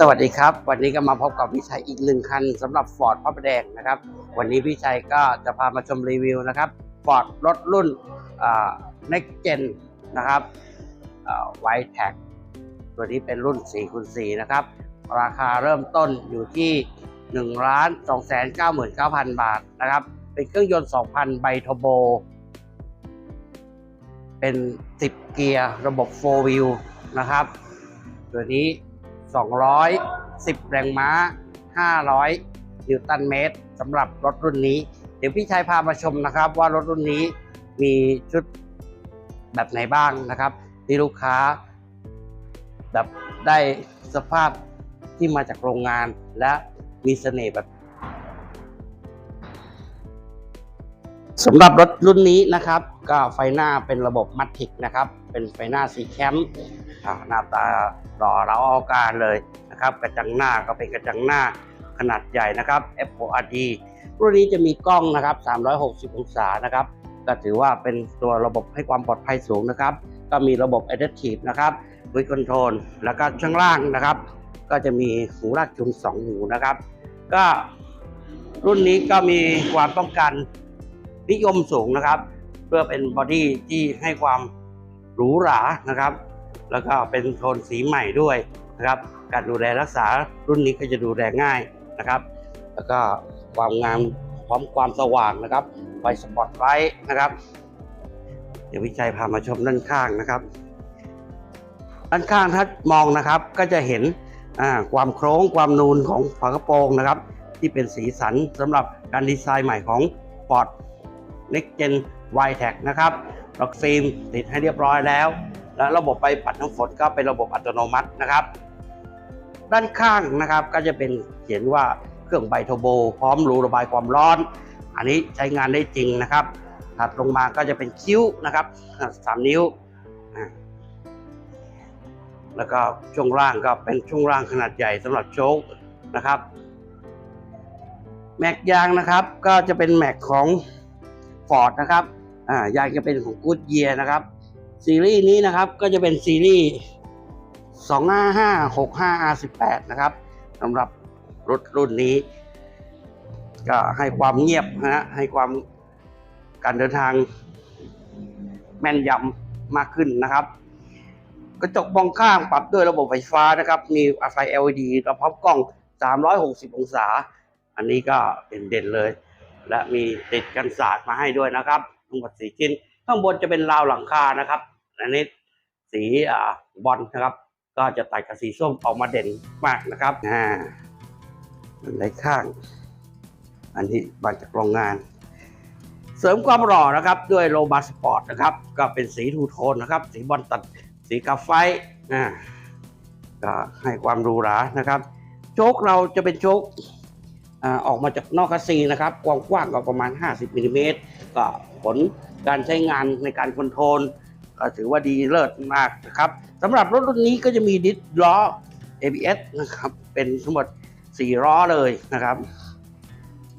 สวัสดีครับ วันนี้ก็มาพบกับพี่ชัยอีกหนึ่งคันสำหรับ Ford พระประแดงนะครับ วันนี้พี่ชัยก็จะพามาชมรีวิวนะครับ Ford รถรุ่นอ่า Next Gen นะครับไวท์แท็กตัวนี้เป็นรุ่น4คูณ4นะครับ ราคาเริ่มต้นอยู่ที่1ล้าน2 9 9 0 0 0 บาทนะครับ เป็นเครื่องยนต์ 2,000 ไบทโบ เป็น 10 เกียร์ ระบบ 4 wheel นะครับ ตัวนี้ 210 แรงม้า 500 นิวตันเมตรสำหรับรถรุ่นนี้ เดี๋ยวพี่ชายพามาชมนะครับ ว่ารถรุ่นนี้มีชุดแบบไหนบ้างนะครับ ที่ลูกค้า แบบได้สภาพที่มาจากโรงงานและมีเสน่ห์แบบ สำหรับรถรุ่นนี้นะครับ ก็ไฟหน้าเป็นระบบมัตติกนะครับ เป็นไฟหน้าสีแคมป์หน้าตาหล่อเราเอาการเลยนะครับ กระจังหน้าก็เป็นกระจังหน้าขนาดใหญ่นะครับ FORD รุ่นนี้จะมีกล้องนะครับ 360 องศานะครับ ก็ถือว่าเป็นตัวระบบให้ความปลอดภัยสูงนะครับ ก็มีระบบ Adaptive นะครับ Voice Control แล้วก็ช่างล่างนะครับ ก็จะมีหูลากจูงสองหูนะครับ ก็รุ่นนี้ก็มีความต้องการ นิยมสูงนะครับ เพื่อเป็นบอดี้ที่ให้ความหรูหรานะครับ แล้วก็เป็นโทนสีใหม่ด้วยนะครับ การดูแลรักษารุ่นนี้ก็จะดูแลง่ายนะครับ แล้วก็ความงามพร้อมความสว่างนะครับไฟสปอตไลท์นะครับ เดี๋ยววิจัยพามาชมด้านข้างนะครับ ด้านข้างถ้ามองนะครับก็จะเห็นความโค้งความนูนของฝากระโปรงนะครับ ที่เป็นสีสันสำหรับการดีไซน์ใหม่ของ Ford Next Gen y t e c นะครับล็อกฟิล์มติดให้เรียบร้อยแล้ว และระบบไฟปัดน้ำฝนก็เป็นระบบอัตโนมัตินะครับ ด้านข้างนะครับก็จะเป็นเขียนว่าเครื่องไบโทโบ พร้อมรูระบายความร้อน อันนี้ใช้งานได้จริงนะครับถัดลงมาก็จะเป็นคิ้วนะครับสามนิ้ว แล้วก็ช่วงล่างก็เป็นช่วงล่างขนาดใหญ่สำหรับโชคนะครับ แม็กยางนะครับก็จะเป็นแม็กของ Ford นะครับอ่ายางจะเป็นของ Goodyear นะครับ ซีรีส์นี้นะครับก็จะเป็นซีรีส์ 25565R18 นะครับสำหรับรถรุ่นนี้ ก็ให้ความเงียบนะฮะให้ความการเดินทางแม่นยำมากขึ้นนะครับกระจกมองข้างปรับด้วยระบบไฟฟ้านะครับ มีไฟ LED และพร้อมกล้อง 360 องศา อันนี้ก็เด่นๆเลย และมีติดกันศาสตร์มาให้ด้วยนะครับทั้งหมดสีชิ้น ข้างบนจะเป็นราวหลังคานะครับ อันนี้สีอ่าบอลนะครับ ก็จะตัดกับสีส้มออกมาเด่นมากนะครับอ่าในข้าง อันนี้มาจากโรงงาน เสริมความหล่อนะครับ ด้วยโลบาสปอร์ตนะครับ ก็เป็นสีทูโทนนะครับ สีบอลตัดสีกาไฟอ่าก็ให้ความหรูหรานะครับ โชคเราจะเป็นโชค ออกมาจากนอกคัสซีนะครับกว้างก็ประมาณ 50มิลลิเมตรก็ผลการใช้งานในการคอนโทรลก็ถือว่าดีเลิศมากนะครับสำหรับรถรุ่นนี้ก็จะมีดิสล้อ ABS นะครับเป็นทั้งหมด4ล้อเลยนะครับ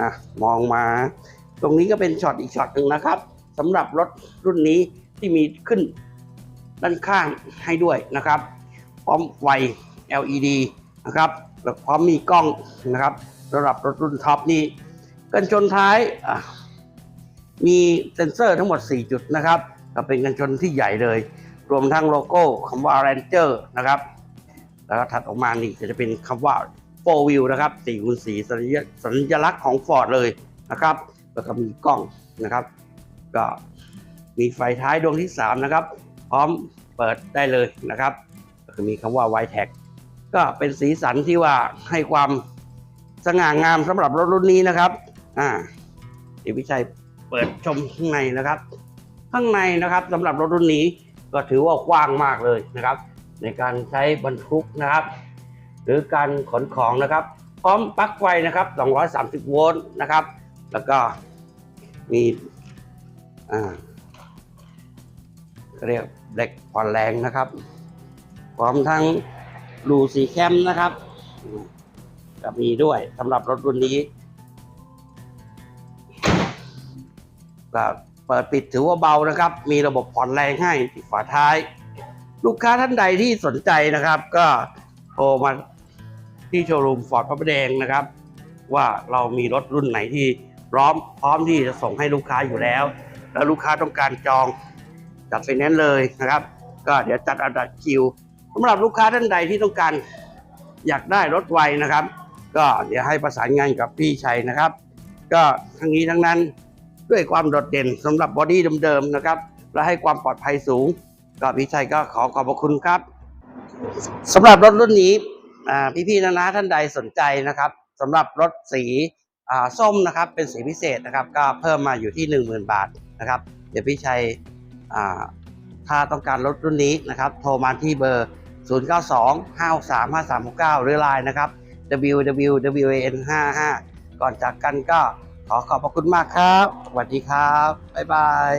นะมองมา ตรงนี้ก็เป็นช็อตอีกช็อตหนึ่งนะครับสำหรับรถรุ่นนี้ที่มีขึ้นด้านข้างให้ด้วยนะครับ พร้อมไฟ LED นะครับแล้วพร้อมมีกล้องนะครับ สำหรับรถรุ่นท็อปนี้กันชนท้ายมีเซ็นเซอร์ทั้งหมด 4 จุดนะครับก็เป็นกันชนที่ใหญ่เลย รวมทั้งโลโก้คำว่า Ranger นะครับ แล้วก็ถัดออกมานี่ก็จะเป็นคำว่า4 Wheel นะครับ4คูณ4สัญสัญลักษณ์ของ Ford เลยนะครับ แล้วก็มีกล้องนะครับ ก็มีไฟท้ายดวงที่ 3 นะครับ พร้อมเปิดได้เลยนะครับ ก็คือมีคำว่า y t e c ก็เป็นสีสันที่ว่าให้ความ สง่างามสำหรับรถรุ่นนี้นะครับ อ่าเดี๋ยวพิชัยเปิดชมข้างในนะครับ ข้างในนะครับสำหรับรถรุ่นนี้ก็ถือว่ากว้างมากเลยนะครับ ในการใช้บรรทุกนะครับ หรือการขนของนะครับ พร้อมปลั๊กไฟนะครับ 230 โวลต์นะครับ แล้วก็มีอ่าเรียกเหล็กผ่อนแรงนะครับ พร้อมทั้งรูสีแคมนะครับอืม ก็มีด้วยสำหรับรถรุ่นนี้ก็เปิดปิดถือว่าเบานะครับ มีระบบผ่อนแรงให้ที่ฝาท้าย ลูกค้าท่านใดที่สนใจนะครับ ก็โทรมาที่โชว์รูมฟอร์ดพระประแดงนะครับ ว่าเรามีรถรุ่นไหนที่พร้อมพร้อมที่จะส่งให้ลูกค้าอยู่แล้ว แล้วลูกค้าต้องการจองจัดไฟแนนซ์เลยนะครับ ก็เดี๋ยวจัดอันดับคิวสำหรับลูกค้าท่านใดที่ต้องการอยากได้รถไวนะครับ ก็เดี๋ยวให้ประสานงานกับพี่ชัยนะครับ ก็ทั้งนี้ทั้งนั้นด้วยความโดดเด่นสำหรับบอดี้เดิมๆนะครับ และให้ความปลอดภัยสูงก็พี่ชัยก็ขอขอบพระคุณครับสำหรับรถรุ่นนี้พี่ๆนะนะท่านใดสนใจนะครับสำหรับรถสีส้มนะครับ เป็นสีพิเศษนะครับ ก็เพิ่มมาอยู่ที่ 10,000 บาทนะครับเดี๋ยวพี่ชัยถ้าต้องการรถรุ่นนี้นะครับ โทรมาที่เบอร์ 092 563 5369 หรือไลน์นะครับ www.wan 55ก่อนจากกันก็ขอขอบพระคุณมากครับ สวัสดีครับ บ๊ายบาย